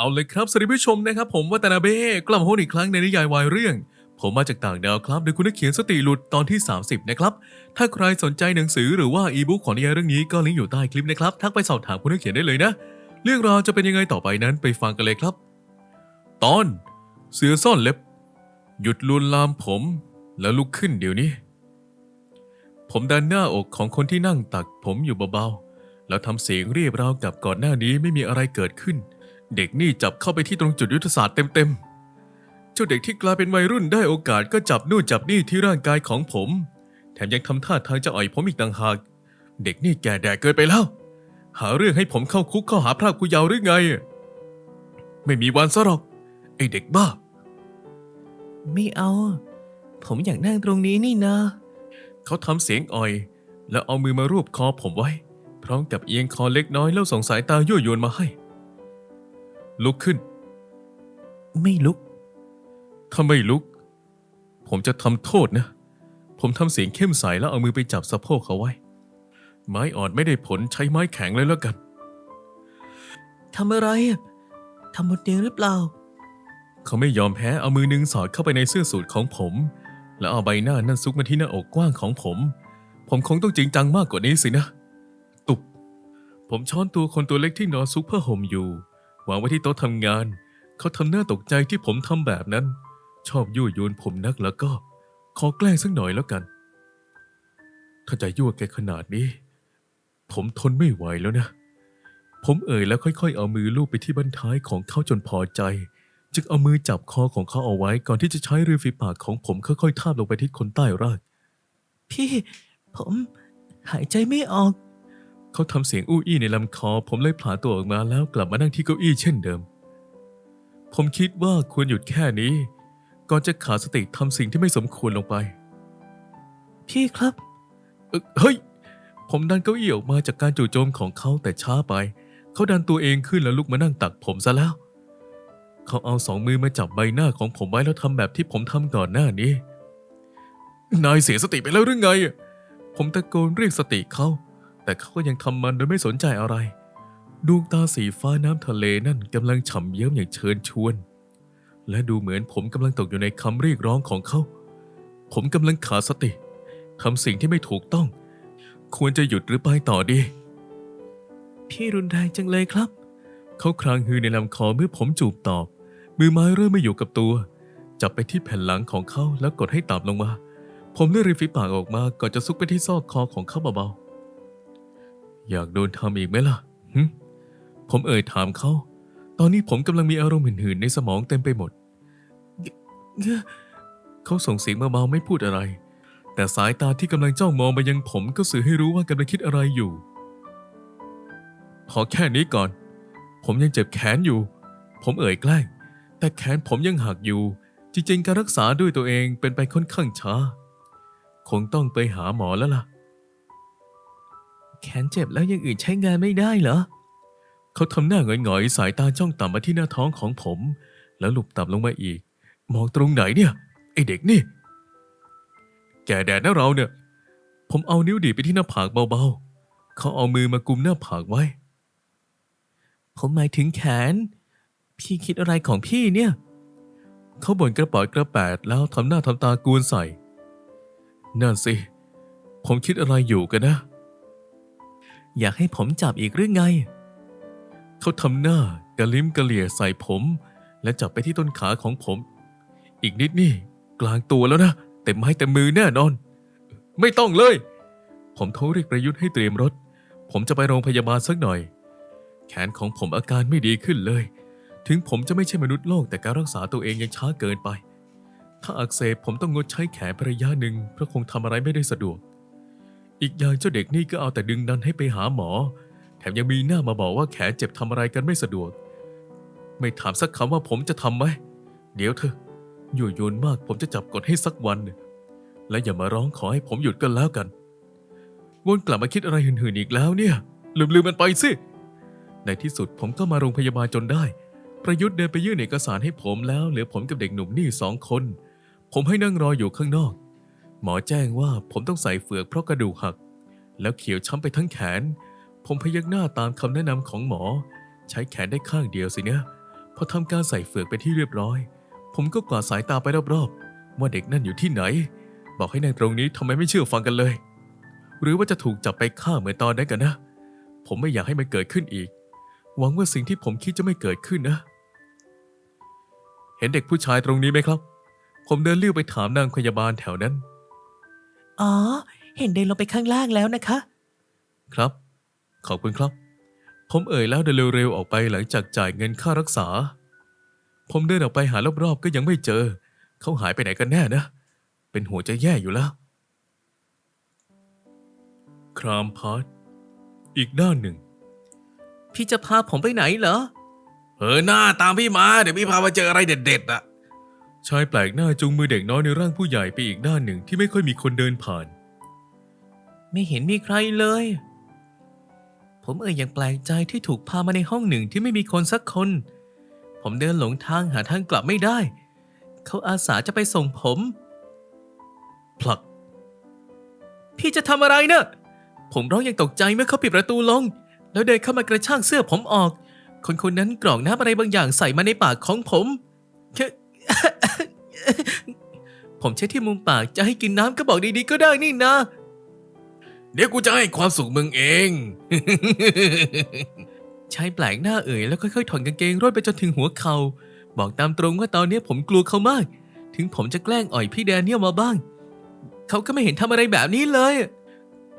เอาเลยครับสวัสดีผู้ชมนะครับ ผมวัตนาเบ้กลับมาพบอีกครั้งในนิยายวายเรื่อง ผมมาจากต่างดาวครับโดยคุณนักเขียนสติหลุดตอนที่ 30 นะครับ ถ้าใครสนใจหนังสือหรือว่าอีบุ๊กของนิยายเรื่องนี้ก็ลิงก์อยู่ใต้คลิปนะครับ ทักไปสอบถามคุณนักเขียนได้เลยนะ เรื่องราวจะเป็นยังไงต่อไปนั้นไปฟังกันเลยครับ ตอน เสือซ่อนเล็บ หยุดลวนลามผม แล้วลุกขึ้นเดี๋ยวนี้ ผมดันหน้าอกของคนที่นั่งตักผมอยู่เบาๆแล้วทำเสียงเรียบราวกับก่อนหน้านี้ไม่มีอะไรเกิดขึ้น เด็กนี่จับเข้าไปที่ตรงจุดยุทธศาสตร์เต็มๆ เจ้าเด็กที่กลายเป็นวัยรุ่นได้โอกาสก็จับนู่นจับนี่ที่ร่างกายของผม แถมยังทำท่าทางจะอ่อยผมอีกต่างหาก เด็กนี่แก่แดกเกินไปแล้ว หาเรื่องให้ผมเข้าคุกข้อหาพรากผู้เยาว์หรือไง ไม่มีวันซะหรอกไอเด็กบ้า ไม่เอา ผมอยากนั่งตรงนี้นี่นะ เขาทำเสียงอ่อย แล้วเอามือมารูปคอผมไว้ พร้อมกับเอียงคอเล็กน้อยแล้วส่งสายตายั่วยวนมาให้ ลุกขึ้น ไม่ลุก ถ้าไม่ลุก ผมจะทำโทษนะ ผมทำเสียงเข้มใสแล้วเอามือไปจับสะโพกเขาไว้ ไม้อ่อนไม่ได้ผลใช้ไม้แข็งเลยแล้วกัน ทำอะไรอะทำบนเตียงหรือเปล่า เขาไม่ยอมแพ้เอามือหนึงสอดเข้าไปในเสื้อสูทของผม แล้วเอาใบหน้านั่นซุกมาที่หน้าอกกว้างของผม ผมคงต้องจริงจังมากกว่านี้สินะ ตุบ ผมช้อนตัวคนตัวเล็กที่นอนซุกผ้าห่มอยู่ วางไว้ที่โต๊ะทำงาน เขาทำหน้าตกใจที่ผมทำแบบนั้น ชอบยั่วยวนผมนักแล้วก็ ขอแกล้งสักหน่อยแล้วกัน ถ้าจะยั่วแกขนาดนี้ ผมทนไม่ไหวแล้วนะ ผมเอ่ยแล้วค่อย ๆ เอามือลูบไปที่บั้นท้ายของเขาจนพอใจ จึงเอามือจับคอของเขาเอาไว้ก่อนที่จะใช้ริมฝีปากของผมค่อยๆทาบลงไปที่คนใต้รากพี่ ผมหายใจไม่ออก เขาทำเสียงอู้อี้ในลำคอ ผมเลยผลาตัวออกมาแล้วกลับมานั่งที่เก้าอี้เช่นเดิม ผมคิดว่าควรหยุดแค่นี้ ก่อนจะขาดสติทำสิ่งที่ไม่สมควรลงไป พี่ครับเอ่อเฮ้ย ผมดันเก้าอี้ออกมาจากการจู่โจมของเขาแต่ช้าไป เขาดันตัวเองขึ้นแล้วลุกมานั่งตักผมซะแล้ว เขาเอาสองมือมาจับใบหน้าของผมไว้แล้วทำแบบที่ผมทำก่อนหน้านี้ นายเสียสติไปแล้วหรือไง ผมตะโกนเรียกสติเขา แต่เขาก็ยังทำมันโดยไม่สนใจอะไร ดวงตาสีฟ้าน้ำทะเลนั่นกำลังฉ่ำเยิ้มอย่างเชิญชวน และดูเหมือนผมกำลังตกอยู่ในคำเรียกร้องของเขา ผมกำลังขาดสติทำสิ่งที่ไม่ถูกต้อง ควรจะหยุดหรือไปต่อดี พี่รุนแรงจังเลยครับ เขาครางฮือในลำคอเมื่อผมจูบตอบ มือไม้เริ่มไม่อยู่กับตัว จับไปที่แผ่นหลังของเขาแล้วกดให้ต่ำลงมา ผมเลื่อนริมฝีปากออกมาก่อนจะซุกไปที่ซอกคอของเขาเบาๆ อยากโดนทำอีกไหมล่ะหึผมเอ่ยถามเขา ตอนนี้ผมกำลังมีอารมณ์หื่นๆในสมองเต็มไปหมดเงี้ยเขาส่งเสียงเบาๆไม่พูดอะไร แต่สายตาที่กำลังจ้องมองไปยังผมก็สื่อให้รู้ว่ากำลังคิดอะไรอยู่ พอแค่นี้ก่อน ผมยังเจ็บแขนอยู่ ผมเอ่ยแกล้ง แต่แขนผมยังหักอยู่ จริงๆ การรักษาด้วยตัวเองเป็นไปค่อนข้างช้า คงต้องไปหาหมอแล้วล่ะ แขนเจ็บแล้วยังอื่นใช้งานไม่ได้เหรอ เขาทำหน้าหงอยๆ สายตาจ้องต่ำมาที่หน้าท้องของผม แล้วหลุบต่ำลงมาอีก มองตรงไหนเนี่ย ไอเด็กนี่ แกแดดนะเราเนี่ย ผมเอานิ้วดีไปที่หน้าผากเบาๆ เขาเอามือมากุมหน้าผากไว้ ผมหมายถึงแขน พี่คิดอะไรของพี่เนี่ย เขาบ่นกระป๋อยกระแปดแล้วทำหน้าทำตากวนใส่ นั่นสิ ผมคิดอะไรอยู่กันนะ อยากให้ผมจับอีกหรือไง เขาทำหน้ากระลิ้มกระเหลี่ยใส่ผม และจับไปที่ต้นขาของผม อีกนิดนี่กลางตัวแล้วนะเต็มไม้เต็มมือแน่นอน ไม่ต้องเลย ผมโทรเรียกประยุทธ์ให้เตรียมรถ ผมจะไปโรงพยาบาลสักหน่อย แขนของผมอาการไม่ดีขึ้นเลย ถึงผมจะไม่ใช่มนุษย์โลกแต่การรักษาตัวเองยังช้าเกินไป ถ้าอักเสบผมต้องงดใช้แขนระยะหนึ่งเพราะคงทำอะไรไม่ได้สะดวก อีกอย่างเจ้าเด็กนี่ก็เอาแต่ดึงดันให้ไปหาหมอ แถมยังมีหน้ามาบอกว่าแขนเจ็บทำอะไรกันไม่สะดวก ไม่ถามสักคำว่าผมจะทำไหม เดี๋ยวเถอะยั่โยนมากผมจะจับกดให้สักวัน และอย่ามาร้องขอให้ผมหยุดกันแล้วกัน วนกลับมาคิดอะไรหื่นๆอีกแล้วเนี่ย ลืมๆมันไปสิ ในที่สุดผมก็มาโรงพยาบาลจนได้ ประยุทธ์เดินไปยื่นเอกสารให้ผมแล้วเหลือผมกับเด็กหนุ่มนี่สองคน ผมให้นั่งรออยู่ข้างนอก หมอแจ้งว่าผมต้องใส่เฟือกเพราะกระดูกหัก แล้วเขียวช้ำไปทั้งแขน ผมพยักหน้าตามคำแนะนำของหมอ ใช้แขนได้ข้างเดียวสินี่ยพอทำการใส่เฟือกไปที่เรียบร้อย ผมก็กวาดสายตาไปรอบๆว่าเด็กนั่นอยู่ที่ไหน บอกให้นั่งตรงนี้ทำไมไม่เชื่อฟังกันเลย หรือว่าจะถูกจับไปฆ่าเหมือนตอนนั้นกันนะ ผมไม่อยากให้มันเกิดขึ้นอีก หวังว่าสิ่งที่ผมคิดจะไม่เกิดขึ้นนะ เห็นเด็กผู้ชายตรงนี้ไหมครับ ผมเดินเลี้ยวไปถามนางพยาบาลแถวนั้น อ๋อ เห็นเดินลงไปข้างล่างแล้วนะคะ ครับ ขอบคุณครับ ผมเอ่ยแล้วเดินเร็วๆออกไปหลังจากจ่ายเงินค่ารักษา ผมเดินออกไปหารอบๆก็ยังไม่เจอ เขาหายไปไหนกันแน่นะ เป็นหัวจะแย่อยู่แล้ว ครามพาร์ทอีกด้านหนึ่ง พี่จะพาผมไปไหนเหรอ เออหน้าตามพี่มา เดี๋ยวพี่พามาเจออะไรเด็ดๆอะ ชายแปลกหน้าจูงมือเด็กน้อยในร่างผู้ใหญ่ไปอีกด้านหนึ่งที่ไม่ค่อยมีคนเดินผ่าน ไม่เห็นมีใครเลย ผมเอ่ยอย่างแปลกใจที่ถูกพามาในห้องหนึ่งที่ไม่มีคนสักคน ผมเดินหลงทางหาทางกลับไม่ได้ เขาอาสาจะไปส่งผม ผลัก พี่จะทำอะไรเนะ่ะผมร้องอย่างตกใจเมื่อเขาปิดประตูลง แล้วเดินเข้ามากระชากเสื้อผมออก คนคนนั้นกรอกน้ำอะไรบางอย่างใส่มาในปากของผมแค่ ผมใช้ที่มุมปากจะให้กินน้ำก็บอกดีๆก็ได้นี่นะ เดี๋ยวกูจะให้ความสุขมึงเอง ชายแปลกหน้าเอ่ยแล้วค่อยๆถอนกางเกงร่นไปจนถึงหัวเขา่าบอกตามตรงว่าตอนนี้ผมกลัวเขามาก ถึงผมจะแกล้งอ่อยพี่แดเนียลมาบ้าง เขาก็ไม่เห็นทำอะไรแบบนี้เลย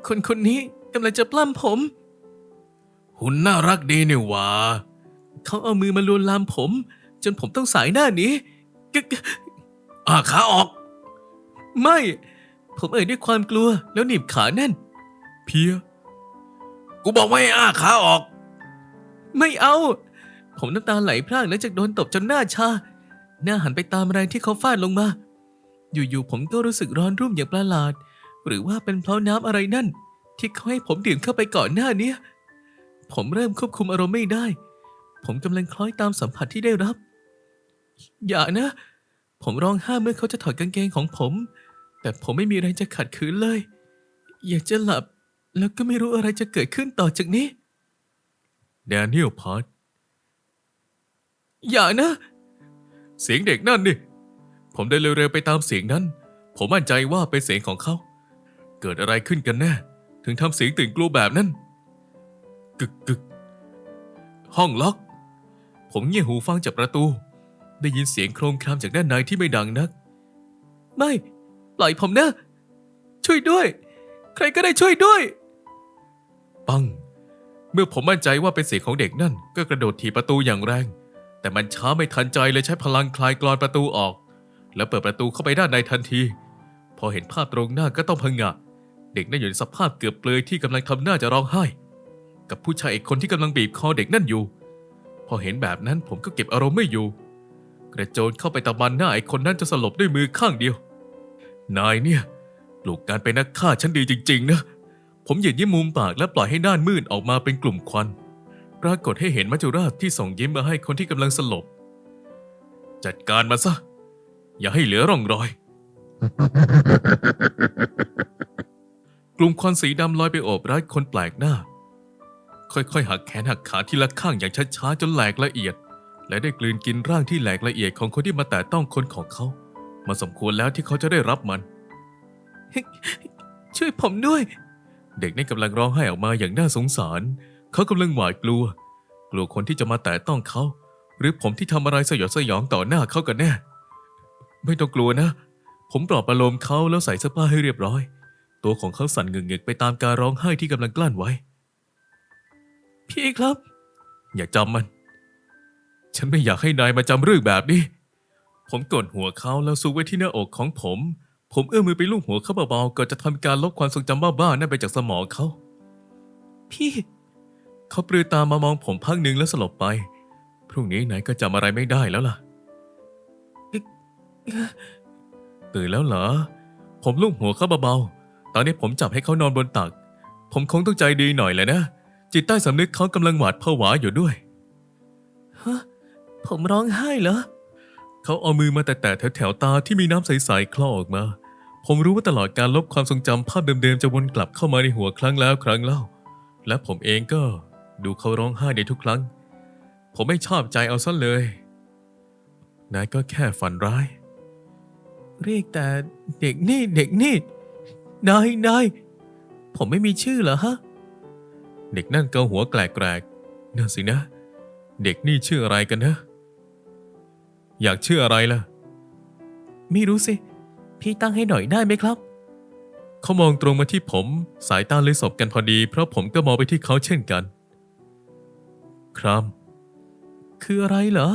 คนคนนี้กำลังจะปล้ำผม หุ่นน่ารักดีนี่หว่าเขาเอามือมาลวนลามผม จนผมต้องสายหน้าหนี้กก อ่าขาออก ไม่ ผมเอ่ยด้วยความกลัวแล้วหนีบขาแน่น เพีย กูบอกว่าให้อ้าขาออก ไม่เอา ผมน้ำตาไหลพรากหลังจากโดนตบจนหน้าชา หน้าหันไปตามแรงที่เขาฟาดลงมา อยู่ๆผมก็รู้สึกร้อนรุ่มอย่างประหลาด หรือว่าเป็นเพราะน้ำอะไรนั่น ที่เขาให้ผมดื่มเข้าไปก่อนหน้าเนี้ยผมเริ่มควบคุมอารมณ์ไม่ได้ ผมกำลังคล้อยตามสัมผัสที่ได้รับ อย่านะ ผมร้องห้ามเมื่อเขาจะถอดกางเกงของผม แต่ผมไม่มีแรงจะขัดขืนเลย อยากจะหลับ แล้วก็ไม่รู้อะไรจะเกิดขึ้นต่อจากนี้ แดเนียลพาร์ทอย่านะ เสียงเด็กนั่นนี่ ผมเดินเร็วๆไปตามเสียงนั้น ผมมั่นใจว่าเป็นเสียงของเขา เกิดอะไรขึ้นกันแน่ ถึงทำเสียงตื่นกลัวแบบนั้น กึกกึกห้องล็อก ผมเงี่ยหูฟังจากประตู ได้ยินเสียงโครมครามจากด้านในที่ไม่ดังนัก ไม่ ปล่อยผมนะ ช่วยด้วย ใครก็ได้ช่วยด้วย ปัง เมื่อผมมั่นใจว่าเป็นเสียงของเด็กนั่น ก็กระโดดถีบประตูอย่างแรง แต่มันช้าไม่ทันใจเลยใช้พลังคลายกรอนประตูออก แล้วเปิดประตูเข้าไปด้านในทันที พอเห็นภาพตรงหน้าก็ต้องพังงะ เด็กนั่นอยู่ในสภาพเกือบเปลือยที่กำลังทำหน้าจะร้องไห้ กับผู้ชายอีกคนที่กำลังบีบคอเด็กนั่นอยู่ พอเห็นแบบนั้นผมก็เก็บอารมณ์ไม่อยู่ กระโจนเข้าไปตะบันหน้าไอ้คนนั้นจะสลบด้วยมือข้างเดียว นายเนี่ยปลูกการเป็นนักฆ่าฉันดีจริง ๆ นะ ผมหยิบยิ้มมุมปากและปล่อยให้ด้านมืดออกมาเป็นกลุ่มควัน ปรากฏให้เห็นมัจจุราชที่ส่งยิ้มมาให้คนที่กำลังสลบ จัดการมาซะ อย่าให้เหลือร่องรอย กลุ่มควันสีดำลอยไปโอบรัดคนแปลกหน้า ค่อยๆหักแขนหักขาทีละข้างอย่างช้าๆจนแหลกละเอียด และได้กลืนกินร่างที่แหลกละเอียดของคนที่มาแตะต้องคนของเขา มาสมควรแล้วที่เขาจะได้รับมัน ช่วยผมด้วย เด็กนี่กำลังร้องไห้ออกมาอย่างน่าสงสาร เขากำลังหวาดกลัว กลัวคนที่จะมาแตะต้องเขา หรือผมที่ทำอะไรสยดสยองต่อหน้าเขากันแน่ ไม่ต้องกลัวนะ ผมปลอบประโลมเขาแล้วใส่เสื้อผ้าให้เรียบร้อย ตัวของเขาสั่นเงึกๆไปตามการร้องไห้ที่กำลังกลั้นไว้ พี่ครับ อย่าจำมัน ฉันไม่อยากให้นายมาจำเรื่องแบบนี้ ผมกดหัวเขาแล้วซูไว้ที่หน้าอกของผม ผมเอื้อมมือไปลูบหัวเขาเบาๆก่อนจะทำการลบความทรงจำบ้าๆนั่นไปจากสมองเขา พี่ เขาปลือตามามองผมพักหนึ่งแล้วสลบไป พรุ่งนี้ไหนก็จำอะไรไม่ได้แล้วล่ะ ตื่นแล้วเหรอ ผมลูบหัวเขาเบาๆ ตอนนี้ผมจับให้เขานอนบนตัก ผมคงต้องใจดีหน่อยแหละนะ จิตใต้สำนึกเขากำลังหวาดผวาอยู่ด้วย ฮะ ผมร้องไห้เหรอ เขาเอามือมาแตะๆแถวๆตาที่มีน้ำใสๆคลอออกมา ผมรู้ว่าตลอดการลบความทรงจำภาพเดิมๆจะวนกลับเข้ามาในหัวครั้งแล้วครั้งเล่า และผมเองก็ดูเขาร้องไห้ในทุกครั้ง ผมไม่ชอบใจเอาซะเลยนายก็แค่ฝันร้าย เรียกแต่เด็กนี่เด็กนี่นายนายผมไม่มีชื่อเหรอฮะ เด็กนั่นเกาหัวแกลกๆนั่นสินะ เด็กนี่ชื่ออะไรกันนะ อยากชื่ออะไรล่ะ ไม่รู้สิ พี่ตั้งให้หน่อยได้ไหมครับ เขามองตรงมาที่ผม สายตาเลยสบกันพอดี เพราะผมก็มองไปที่เขาเช่นกัน ครับ คืออะไรเหรอ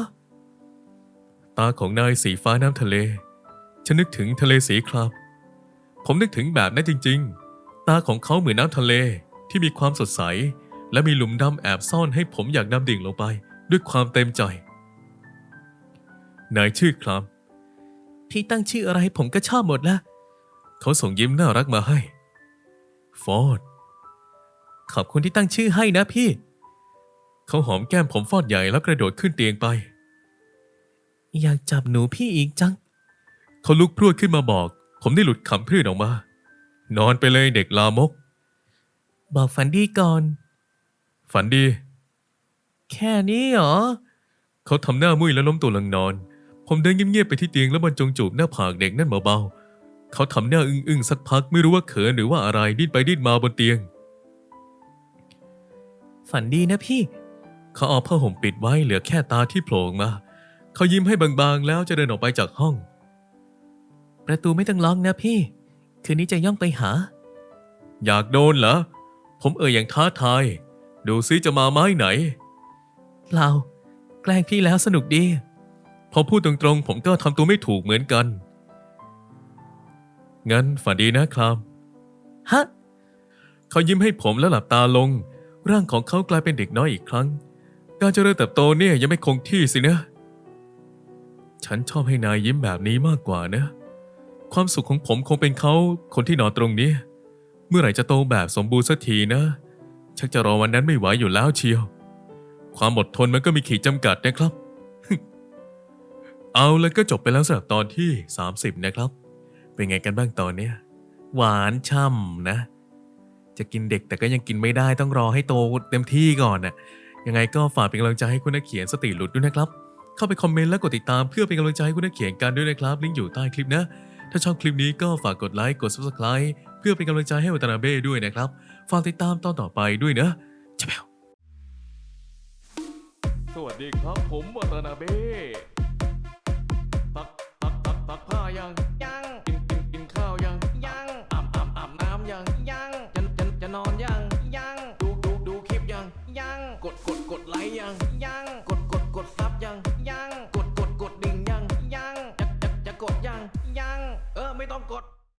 ตาของนายสีฟ้าน้ำทะเล ฉันนึกถึงทะเลสีครามผมนึกถึงแบบนั้นจริง ๆ ตาของเขาเหมือนน้ำทะเลที่มีความสดใส และมีหลุมดำแอบซ่อนให้ผมอยากดำดิ่งลงไป ด้วยความเต็มใจ นายชื่อคราม พี่ตั้งชื่ออะไรผมก็ชอบหมดละ เขาส่งยิ้มน่ารักมาให้ ฟอร์ดขอบคุณที่ตั้งชื่อให้นะพี่ เขาหอมแก้มผมฟอดใหญ่แล้วกระโดดขึ้นเตียงไป อยากจับหนูพี่อีกจัง เขาลุกพรวดขึ้นมาบอก ผมได้หลุดขำพืชออกมา นอนไปเลยเด็กลามก บอกฝันดีก่อน ฝันดี แค่นี้เหรอ เขาทำหน้ามุ้ยแล้วล้มตัวลงนอน ผมเดินเงียบๆไปที่เตียงแล้วบรรจงจูบหน้าผากเด็กนั่นเบาๆ เขาทำหน้าอึ้งๆสักพักไม่รู้ว่าเขินหรือว่าอะไรดิ้นไปดิ้นมาบนเตียง ฝันดีนะพี่ เขาเอาผ้าห่มปิดไว้เหลือแค่ตาที่โผล่ออกมา เขายิ้มให้บางๆแล้วจะเดินออกไปจากห้อง ประตูไม่ต้องล็อกนะพี่ คืนนี้จะย่องไปหา อยากโดนเหรอ ผมเอ่ยอย่างท้าทาย ดูซิจะมาไม้ไหน เปล่า แกล้งพี่แล้วสนุกดีพ อพูดตรงๆ ผมก็ทำตัวไม่ถูกเหมือนกัน งั้นฝันดีนะครับ ฮะ เขายิ้มให้ผมแล้วหลับตาลง ร่างของเขากลายเป็นเด็กน้อยอีกครั้ง การเจริญเติบโตเนี่ยยังไม่คงที่สินะ ฉันชอบให้นายยิ้มแบบนี้มากกว่านะ ความสุขของผมคงเป็นเขาคนที่นอนตรงนี้ เมื่อไหร่จะโตแบบสมบูรณ์สักทีนะ ชักจะรอวันนั้นไม่ไหวอยู่แล้วเชียว ความอดทนมันก็มีขีดจำกัดนะครับ เอาแล้วก็จบไปแล้วสำหรับตอนที่ 30 นะครับ เป็นไงกันบ้างตอนเนี้ยหวานช่ำนะ จะกินเด็กแต่ก็ยังกินไม่ได้ต้องรอให้โตเต็มที่ก่อนน่ะยังไงก็ฝากเป็นกำลังใจให้คุณนักเขียนสติหลุดด้วยนะครับ เข้าไปคอมเมนต์และกดติดตามเพื่อเป็นกำลังใจให้คุณนักเขียนกันด้วยนะครับ ลิงก์อยู่ใต้คลิปนะ ถ้าชอบคลิปนี้ก็ฝากกดไลค์กด subscribe เพื่อเป็นกำลังใจให้วัตนาเบ้ด้วยนะครับ ฝากติดตามตอนต่อไปด้วยนะจะแปวสวัสดีครับผมวัตนาเบ้ ก